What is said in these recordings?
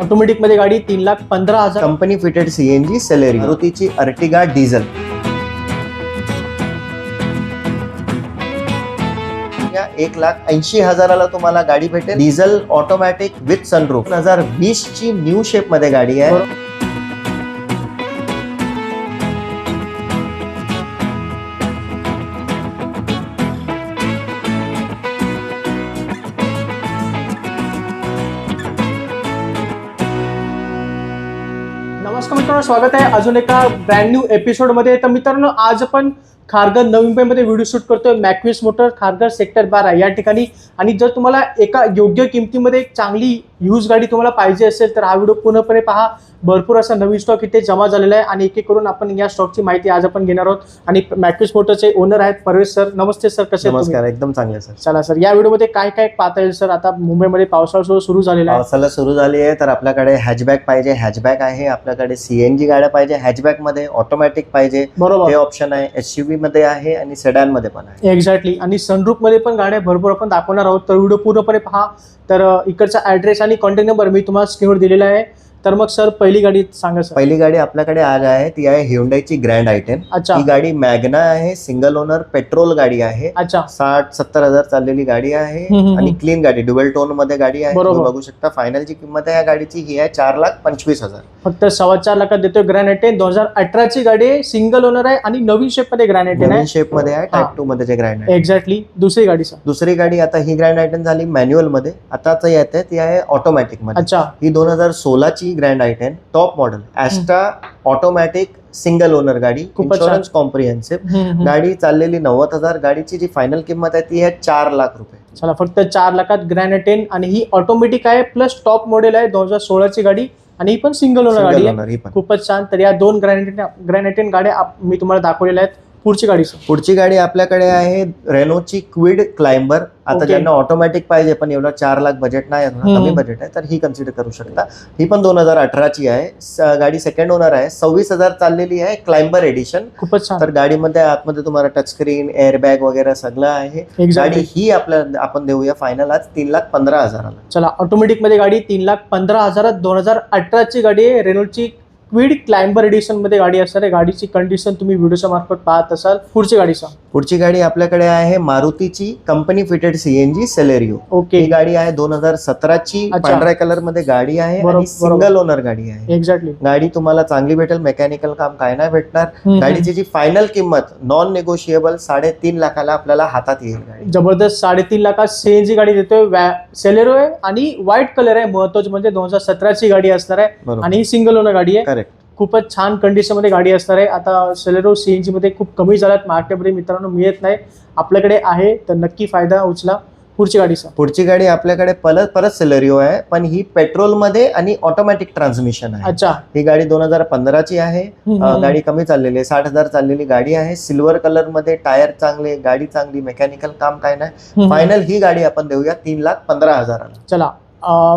ऑटोमॅटिकमध्ये गाडी तीन लाख पंधरा हजार. कंपनी फिटेड सीएनजी सेलेरी मारुतीची अर्टिगा डिझेल या एक लाख ऐंशी हजाराला तुम्हाला गाडी भेटेल. डिझेल ऑटोमॅटिक विथ सनरूफ दोन हजार वीस ची न्यू शेपमध्ये गाडी आहे. स्वागत आहे. अजून एका ब्रँड न्यू एपिसोडमध्ये. तर मित्रांनो आज आपण खारघर नवी मुंबईमध्ये व्हिडिओ शूट करतोय मॅक्विस मोटर खारघर सेक्टर बारा या ठिकाणी. आणि जर तुम्हाला एका योग्य किमतीमध्ये एक चांगली यूज गाडी तुम्हाला पाहिजे असेल तर हा व्हिडिओ पूर्णपणे पहा. भरपूर असा नवीन स्टॉक इथे जमा झालेला आहे. आणि एक एक करून आपण या स्टॉकची माहिती आज आपण घेणार आहोत. आणि मॅक्विस मोटरचे ओनर आहेत परवेश सर नमस्ते सर कसे? नमस्कार एकदम चांगले सर चला सर या व्हिडिओमध्ये काय काय पाहता येईल सर आता मुंबईमध्ये पावसाळा सुरू झालेला आहे. पावसाला सुरू झाली आहे. तर आपल्याकडे हॅचबॅक पाहिजे. हॅचबॅक आहे. आपल्याकडे सीएनजी गाड्या पाहिजे. हॅचबॅकमध्ये ऑटोमॅटिक पाहिजे. बरोबर. ते ऑप्शन आहे. एसयूव्ही मध्ये आहे आणि सेडानमध्ये पण आहे. एक्झॅक्टली आणि सनरूफमध्ये पण गाड्या भरपूर आपण दाखवणार आहोत. तर व्हिडिओ पूर्णपणे पहा. तर इकडचा ऍड्रेस आणि कॉन्टॅक्ट नंबर मी तुम्हाला स्क्रीनवर दिलेला आहे. तर मग सर पहिली गाडी सांगा सर. पहिली गाडी आपल्याकडे आज आहे ती आहे हिउंडाईची ग्रँड आयटेन अच्छा. ही गाडी मॅग्ना आहे सिंगल ओनर पेट्रोल गाडी आहे. अच्छा. साठ सत्तर हजार चाललेली गाडी आहे आणि. क्लीन गाडी डुएल टोनमध्ये गाडी आहे. बरोबर. तुम्ही बघू शकता फायनलची किंमत आहे या गाडीची ही आहे चार लाख पंचवीस हजार. फक्त सव्वा चार लाखात देतोय ग्रॅनाइट दोन हजार अठराची गाडी आहे सिंगल ओनर आहे आणि नवीन शेपमध्ये ग्रॅनाइट नवीन आहे. शेपमध्ये आहे. टाईप टू मध्ये जे ग्रँड एक्झॅक्टली दुसरी गाडी सर दुसरी गाडी आता ही ग्रँड आयटन झाली मॅन्युअलमध्ये. आताच येते ती आहे ऑटोमॅटिकमध्ये. अच्छा. ही दोन हजार सोळाची Grand i ten top model Asta automatic single owner गाडी. Insurance comprehensive. गाडी चाललेली नव्वद हजार. गाडीची जी फायनल किंमत आहे ती आहे चार लाख रुपये. चला फक्त चार लाखात ग्रॅनाटेन आणि ही ऑटोमॅटिक आहे प्लस टॉप मॉडेल आहे दोन हजार सोळाची गाडी. आणि ही पण सिंगल ओनर गाडी ही खूपच छान. तर या दोन ग्रॅनाटेन ग्रॅनाटेन गाड्या मी तुम्हाला दाखवलेल्या आहेत. पुढची गाडी सर पुढची गाडी आपल्याकडे आहे रेनोची क्विड क्लाइंबर आता Okay. ज्यांना ऑटोमॅटिक पाहिजे पण एवढा चार लाख बजेट नाही आहे, हम्म. कमी बजेट आहे तर ही कन्सिडर करू शकता. ही पण दोन हजार अठराची आहे. स- गाडी सेकंड ओनर आहे. सव्वीस हजार चाललेली आहे क्लाइंबर एडिशन खूपच छान. तर गाडीमध्ये आतमध्ये तुम्हाला टच स्क्रीन एअरबॅग वगैरे सगळं आहे. गाडी ही आपल्या आपण देऊया फायनल आज तीन लाख पंधरा हजाराला. चला ऑटोमॅटिकमध्ये गाडी तीन लाख पंधरा हजारात दोन हजार अठराची गाडी आहे. रेनोल्डची क्विड क्लाइंबर एडिशनमध्ये गाडी असणार आहे. गाडीची कंडिशन तुम्ही व्हिडिओच्या मार्फत पाहत असाल. पुढची गाडी सांग पुढची गाडी आपल्याकडे आहे मारुतीची company fitted CNG Celerio okay. ही गाडी आहे दोन हजार सतराची. अच्छा. पांढऱ्या कलरमध्ये गाडी आहे बरोबर, आणि सिंगल ओनर गाडी आहे. एक्झॅक्टली गाडी तुम्हाला चांगली भेटेल मेकॅनिकल काम काय नाही भेटणार. गाडीची जी फायनल किंमत नॉन नेगोशिएबल साडेतीन लाखाला आपल्याला हातात येईल गाडी. जबरदस्त साडेतीन लाखात सीएनजी गाडी देतोय. सेलेरो आहे आणि व्हाईट कलर आहे. महत्वाचं म्हणजे दोन हजार सतराची गाडी असणार आहे. बरोबर. आणि ही सिंगल ओनर गाडी आहे. करेक्ट खूपच छान कंडिशनमध्ये गाडी असणार आहे. आता सेलेरो सीएनजी मध्ये खूप कमी झाल्यात. मार्केटमध्ये मित्रांनो मिळत नाही. आपल्याकडे आहे तर नक्की फायदा उचला. पुढची गाडी सांग पुढची गाडी आपल्याकडे परत परत सेलेरिओ आहे. पण ही पेट्रोलमध्ये आणि ऑटोमॅटिक ट्रान्समिशन आहे. अच्छा. ही गाडी दोन हजार पंधराची आहे. गाडी कमी चाललेली आहे. साठ हजार चाललेली गाडी आहे. सिल्वर कलरमध्ये टायर चांगले गाडी चांगली मेकॅनिकल काम काय नाही. फायनल ही गाडी आपण देऊया. तीन लाख पंधरा हजाराला. चला.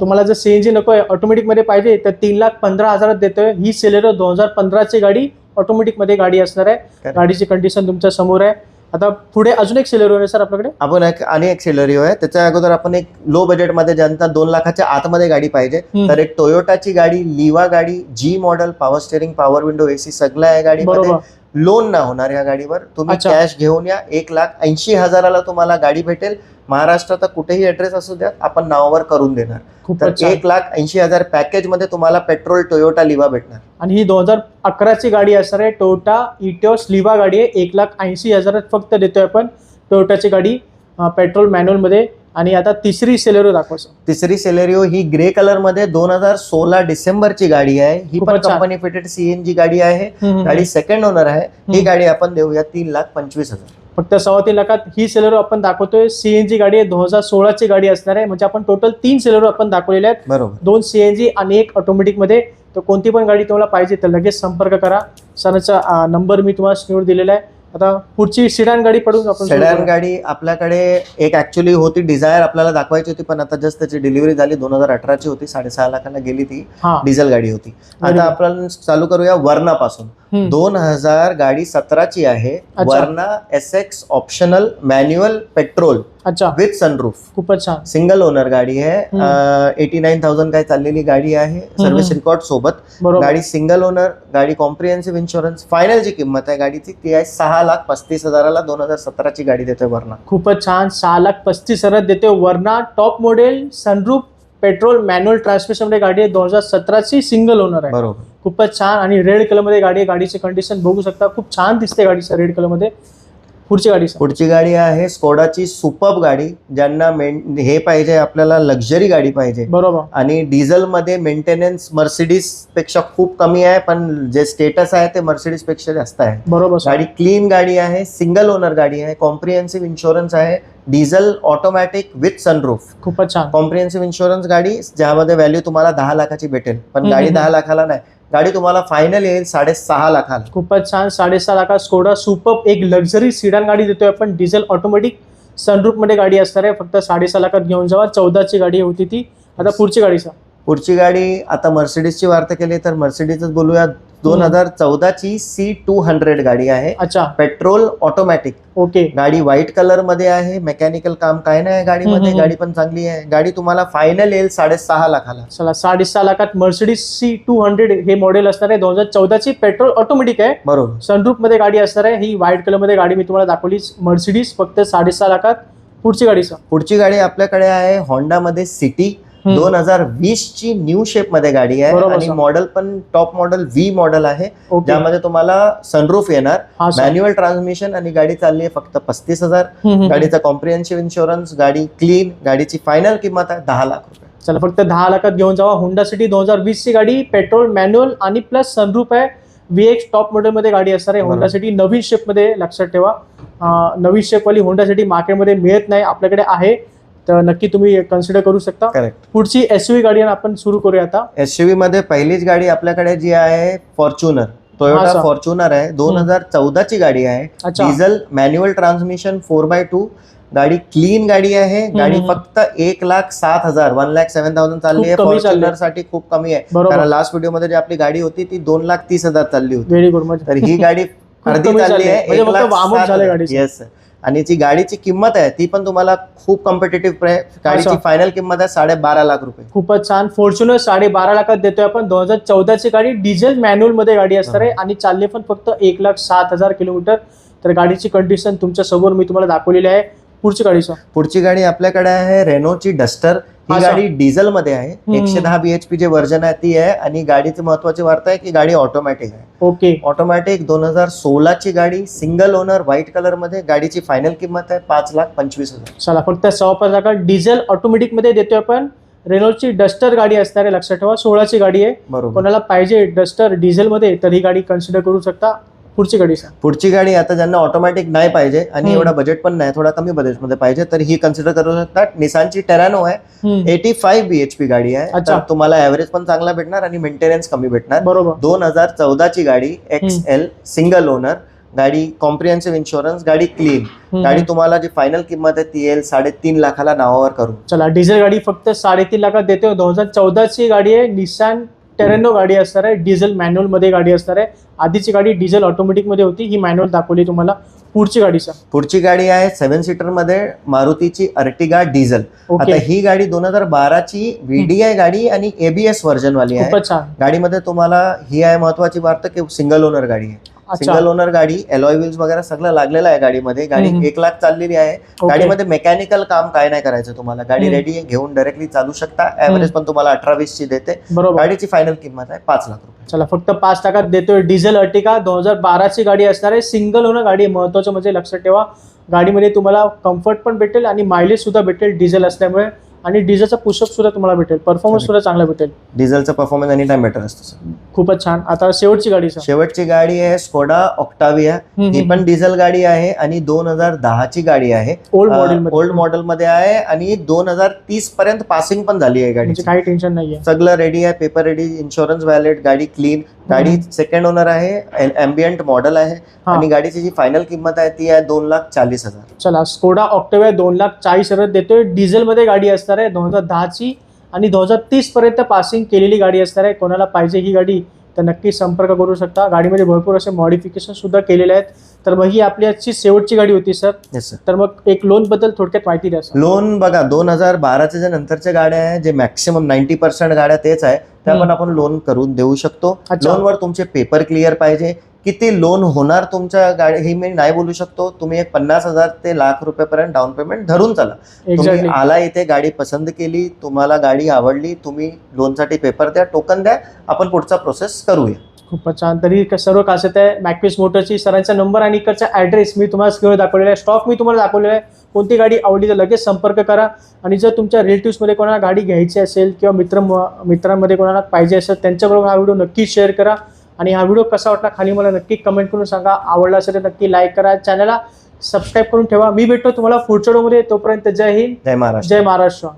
तुम्हाला जर सीएनजी नको आहे ऑटोमॅटिकमध्ये पाहिजे तर तीन लाख पंधरा हजारात देतोय. ही सेलेरो दोन हजार पंधराची गाडी ऑटोमॅटिकमध्ये गाडी असणार आहे. गाडीची कंडिशन तुमच्यासमोर आहे. आता पुढे अजून एक सेलेरो आहे सर आपल्याकडे? आपण एक आणि एक सेलरिओ आहे. त्याच्या अगोदर आपण एक लो बजेटमध्ये ज्यांना दोन लाखाच्या आतमध्ये गाडी पाहिजे. तर एक टोयोटाची गाडी लिवा गाडी जी model power steering power window AC सगळं आहे गाडीमध्ये बरोबर. लोन ना होणार या गाडीवर. तुम्ही अच्छा. कॅश घेऊन या. एक लाख ऐंशी हजाराला तुम्हाला गाडी भेटेल. महाराष्ट्रात कुठेही ऍड्रेस असू द्या आपण नावावर करून देणार. तर खूपच छान. एक लाख ऐंशी हजार पॅकेजमध्ये तुम्हाला पेट्रोल टोयोटा लिवा भेटणार. आणि ही दोन हजार अकराची गाडी असणार आहे. टोयोटा इटिओस लिव्हा गाडी आहे. एक लाख ऐंशी हजारात फक्त देतोय आपण. टोयोटाची गाडी अं, पेट्रोल मॅन्युअलमध्ये आणि आता तिसरी सेलेरो दाखवा सर तिसरी सेलेरिओ ही ग्रे कलरमध्ये दोन हजार सोळा डिसेंबरची गाडी आहे. ही पण. कंपनी फिटेड सीएनजी गाडी आहे. गाडी सेकंड ओनर आहे. ही. गाडी आपण देऊया तीन लाख पंचवीस हजार. फक्त सव्वा तीन लाखात ही सेलेरो आपण दाखवतोय. सीएनजी गाडी आहे दोन हजार सोळाची गाडी असणार आहे. म्हणजे आपण टोटल तीन सेलेरो आपण दाखवलेल्या आहेत. बरोबर. दोन सीएनजी आणि एक ऑटोमॅटिकमध्ये. तर कोणती पण गाडी तुम्हाला पाहिजे तर लगेच संपर्क करा. सरांचा नंबर मी तुम्हाला स्क्रीनवर दिलेला आहे. आता पुढची सिडान गाडी पडून आपण सेडान. गाडी आपल्याकडे एक ऍक्च्युली होती डिझायर आपल्याला दाखवायची होती पण आता जस्ट त्याची डिलिव्हरी झाली दोन हजार अठराची होती साडेसहा लाखाला गेली ती हा डिझेल गाडी होती आता. आपण चालू करूया वर्णापासून. दोन हजार गाडी सतराची आहे. Verna S X optional manual petrol अच्छा. विथ सनरूफ खूपच छान. सिंगल ओनर गाडी आहे. एटी नाईन थाउजंड काय चाललेली गाडी आहे. सर्व्हिस. रेकॉर्ड सोबत. गाडी सिंगल ओनर गाडी कॉम्प्रिहेन्सिव्ह इन्शुरन्स फायनल जी किंमत आहे गाडीची ती आहे सहा लाख पस्तीस हजाराला दोन हजार सतराची गाडी देतोय वर्ना. खूपच छान. सहा लाख पस्तीस हजार देते Verna. Top model sunroof petrol manual ट्रान्समिशनमध्ये गाडी आहे. दोन हजार सतराची सिंगल ओनर आहे. बरोबर. खूपच छान. आणि रेड कलरमध्ये गाडी आहे. गाडीची कंडिशन बघू शकता. खूप छान दिसते गाडीचं रेड कलरमध्ये पुढची गाडी. पुढची गाडी आहे स्कोडाची सुपब गाडी ज्यांना मेन हे पाहिजे आपल्याला लक्झरी गाडी पाहिजे बरोबर आणि डिझेलमध्ये मेंटेनन्स मर्सिडीजपेक्षा खूप कमी आहे पण जे स्टेटस आहे ते मर्सिडीजपेक्षा जास्त आहे बरोबर. गाडी क्लीन गाडी आहे सिंगल ओनर गाडी आहे कॉम्प्रिहेन्सिव्ह इन्शुरन्स आहे डिझेल ऑटोमॅटिक विथ सनरूफ खूपच छान कॉम्प्रिहेन्सिव्ह इन्शुरन्स गाडी ज्यामध्ये व्हॅल्यू तुम्हाला दहा लाखाची भेटेल पण गाडी. दहा लाखाला नाही गाडी तुम्हाला फायनल येईल साडेसहा लाखाला. खूपच छान. साडेसहा लाखात स्कोडा सुपर एक लक्झरी सिडान गाडी देतोय आपण. डिझेल ऑटोमॅटिक सनरूपमध्ये गाडी असणार आहे. फक्त साडेसहा लाखात घेऊन जावा. चौदाची गाडी होती ती. आता पुढची गाडी. पुढची गाडी आता मर्सिडीजची वार्ता केली तर मर्सिडीजच बोलूया दोन हजार चौदाची सी टू हंड्रेड गाडी आहे. अच्छा. Petrol automatic okay. गाडी व्हाईट कलरमध्ये आहे. मेकॅनिकल काम काय नाही गाडीमध्ये. गाडी पण चांगली आहे. गाडी तुम्हाला फायनल येईल साडेसहा लाखाला. चला साडेसहा लाखात मर्सिडीज सी टू हंड्रेड हे मॉडेल असणार आहे. दोन हजार चौदाची पेट्रोल ऑटोमॅटिक आहे. बरोबर. सनरूपमध्ये गाडी असणार आहे. ही व्हाईट कलरमध्ये गाडी मी तुम्हाला दाखवली मर्सिडीज फक्त साडेसहा लाखात पुढची गाडी. पुढची गाडी आपल्याकडे आहे होंडा मध्ये सिटी. दोन हजार वीस ची न्यू शेपमध्ये गाडी आहे आणि. मॉडेल पण टॉप मॉडेल व्ही मॉडेल आहे. ज्यामध्ये तुम्हाला सनरूफ येणार. मॅन्युअल ट्रान्समिशन आणि गाडी चालली आहे फक्त पस्तीस हजार. गाडीचा कॉम्प्रिहेन्सिव्ह इन्शुरन्स गाडी क्लीन गाडीची फायनल किंमत आहे दहा लाख रुपये. चला फक्त दहा लाखात घेऊन जावा. होंडा सिटी दोन हजार वीस ची गाडी पेट्रोल मॅन्युअल आणि प्लस सनरूप आहे. व्ही एक्स टॉप मॉडेल मध्ये गाडी असणार आहे. होंडा. सिटी नवीन शेपमध्ये लक्षात ठेवा. नवीन शेप वाली होंडा सिटी मार्केटमध्ये मिळत नाही. आपल्याकडे आहे. तर नक्की तुम्ही कन्सिडर करू शकता. करेक्ट पुढची एस वी आपण सुरू करूया आता. एसयूव्ही मध्ये पहिलीच गाडी आपल्याकडे जी आहे फॉर्च्युनर टोयोटा. फॉर्च्युनर आहे. दोन हजार चौदाची गाडी आहे. Diesel manual transmission four by two गाडी क्लीन गाडी आहे. गाडी. फक्त एक लाख सात हजार. वन लाख सेव्हन थाउजंड चालली आहे. फॉर्च्युनरसाठी खूप कमी आहे. कारण लास्ट व्हिडिओमध्ये जी आपली गाडी होती ती दोन लाख तीस हजार चालली होती. गुड म्हणजे तर ही गाडी अर्धी चालली आहे. येस आणि जी गाडीची किंमत आहे ती पण तुम्हाला खूप कॉम्पिटेटिव्ह गाडीची. फायनल किंमत आहे साडे बारा लाख रुपये. खूपच छान. फॉर्च्युनर साडे बारा लाखात देतोय आपण. दोन हजार चौदाची गाडी डिझेल मॅन्युअलमध्ये गाडी असणार आहे आणि चालले पण फक्त एक लाख सात हजार किलोमीटर. तर गाडीची कंडिशन तुमच्यासमोर मी तुम्हाला दाखवलेली आहे. पुढची गाडी सर पुढची गाडी आपल्याकडे आहे रेनोची डस्टर ही. गाडी डिझेल मध्ये आहे. हम्म. एकशे दहा बीएचपी जे वर्जन आहे ती आहे. आणि गाडीची महत्वाची वार्ता आहे की गाडी ऑटोमॅटिक आहे. ओके. ऑटोमॅटिक दोन हजार सोळाची गाडी सिंगल ओनर व्हाईट कलरमध्ये गाडीची फायनल किंमत आहे पाच लाख पंचवीस हजार. चला फक्त सहा पाच लाखात डिझेल ऑटोमॅटिकमध्ये देतोय आपण. रेनॉल्डची डस्टर गाडी असणार आहे लक्षात ठेवा. सोळाची गाडी आहे. बरोबर. कोणाला पाहिजे डस्टर डिझेल मध्ये तर ही गाडी कन्सिडर करू शकता. पुढची गाडी सर पुढची गाडी आता ज्यांना ऑटोमॅटिक नाही पाहिजे आणि. एवढा बजेट पण नाही थोडा कमी बजेटमध्ये पाहिजे तर ही कन्सिडर करू शकतात. निसानची टेरानो आहे. एटी फाईव्ह बीएचपी गाडी आहे. तर तुम्हाला ऍव्हरेज पण चांगला भेटणार आणि मेंटेनन्स कमी भेटणार. बरोबर. दोन हजार चौदाची गाडी एक्स एल सिंगल ओनर गाडी कॉम्प्रिहेन्सिव्ह इन्शुरन्स गाडी क्लीन. गाडी तुम्हाला जी फायनल किंमत आहे ती येईल साडेतीन लाखाला नावावर करू चला डिझेल गाडी फक्त साडेतीन लाखात देते दोन हजार चौदाची गाडी आहे निसान टेरेनो गाडी असणार आहे. डिझेल मॅन्युअलमध्ये गाडी असणार आहे. आधीची गाडी डिझेल ऑटोमॅटिकमध्ये होती. ही मॅन्युअल दाखवली तुम्हाला. पुढची गाडी सर पुढची गाडी आहे सेव्हन सीटरमध्ये मारुतीची अर्टिगा डिझेल. आता ही गाडी दोन हजार बाराची व्हीडीआय गाडी आणि एबीएस व्हर्जन वाली आहे. खूपच छान. गाडीमध्ये तुम्हाला ही आहे महत्वाची वार्ता की सिंगल ओनर गाडी आहे. सिंगल ओनर गाडी एलॉय व्हील्स वगैरे सगळं लागलेलं आहे गाडीमध्ये. गाडी. एक लाख चाललेली आहे. गाडीमध्ये मेकॅनिकल काम काय नाही करायचं तुम्हाला. गाडी. रेडी आहे घेऊन डायरेक्टली चालू शकता. ऍव्हरेज पण तुम्हाला अठरा वीस ची देते. बरोबर. गाडीची फायनल किंमत आहे पाच लाख रुपये. चला फक्त पाच टाकात देतोय डिझेल अर्टिका दोन हजार बाराची गाडी असणार आहे. सिंगल ओनर गाडी आहे. महत्वाचं म्हणजे लक्षात ठेवा. गाडीमध्ये तुम्हाला कम्फर्ट पण भेटेल आणि मायलेज सुद्धा भेटेल डिझेल असल्यामुळे. आणि डिझेलचा पुशअप सुद्धा तुम्हाला भेटेल. परफॉर्मन्स सुद्धा चांगला भेटेल. डिझेलचा परफॉर्मन्स एनी टाइम बेटर असतो. खूपच छान. आता शेवटची गाडी सर शेवटची गाडी आहे स्कोडा ऑक्टाविया ही पण डिझेल गाडी आहे आणि दोन हजार दहाची गाडी आहे. ओल्ड मॉडेल ओल्ड मॉडेल मध्ये आहे आणि दोन हजार तीस पर्यंत पासिंग पण झाली आहे म्हणजे गाडीची काही टेन्शन नाहीये. सगळं रेडी आहे पेपर रेडी इन्शुरन्स व्हॅलिड गाडी क्लीन गाडी सेकंड ओनर आहे अँबियंट मॉडेल आहे. आणि गाडीची जी फायनल किंमत आहे ती आहे दोन लाख चाळीस हजार. चला स्कोडा ऑक्टेविया दोन लाख चाळीस हजार देतोय. डिझेल मध्ये गाडी असणार आहे. दोन हजार दहाची आणि दोन हजार तीस पर्यंत पासिंग केलेली गाडी असणार आहे. कोणाला पाहिजे ही गाडी तर नक्की संपर्क करू शकता. गाडीमध्ये भरपूर असे मॉडिफिकेशन सुद्धा केलेले आहेत. तर मग ही आपली आजची शेवटची गाडी होती सर. येस सर तर मग एक लोनबद्दल थोडक्यात माहिती द्या लोन बघा दोन हजार बाराच्या ज्या नंतरच्या गाड्या आहे जे मॅक्सिमम नाईन्टी पर्सेंट गाड्या तेच आहे त्या पण. आपण लोन करून देऊ शकतो. लोनवर तुमचे पेपर क्लिअर पाहिजे. किती लोन होणार तुमच्या गाडी हे मी नाही बोलू शकतो. तुम्ही एक पन्नास हजार ते लाख रुपयापर्यंत डाऊन पेमेंट धरून चला. तुम्ही आला इथे गाडी पसंत केली तुम्हाला गाडी आवडली तुम्ही लोनसाठी पेपर द्या टोकन द्या आपण पुढचा प्रोसेस करूया. खूपच छान. तरी सर्व कासत आहे मॅक्विस मोटरची सरांचा नंबर आणि इकडचा ॲड्रेस मी तुम्हाला स्क्रीनवर दाखवलेला आहे. स्टॉक मी तुम्हाला दाखवलेला आहे. कोणती गाडी आवडली तर लगेच संपर्क करा. आणि जर तुमच्या रिलेटिव्समध्ये कोणाला गाडी घ्यायची असेल किंवा मित्र मित्रांमध्ये कोणाला पाहिजे असेल त्यांच्याबरोबर हा व्हिडिओ नक्की शेअर करा. आणि हा व्हिडिओ कसा वाटला खाली मला नक्की कमेंट करून सांगा. आवडला असेल तर नक्की लाईक करा. चॅनलला सबस्क्राईब करून ठेवा. मी भेटतो तुम्हाला पुढच्या व्हिडिओमध्ये तोपर्यंत जय हिंद. जय महाराष्ट्र. जय महाराष्ट्र.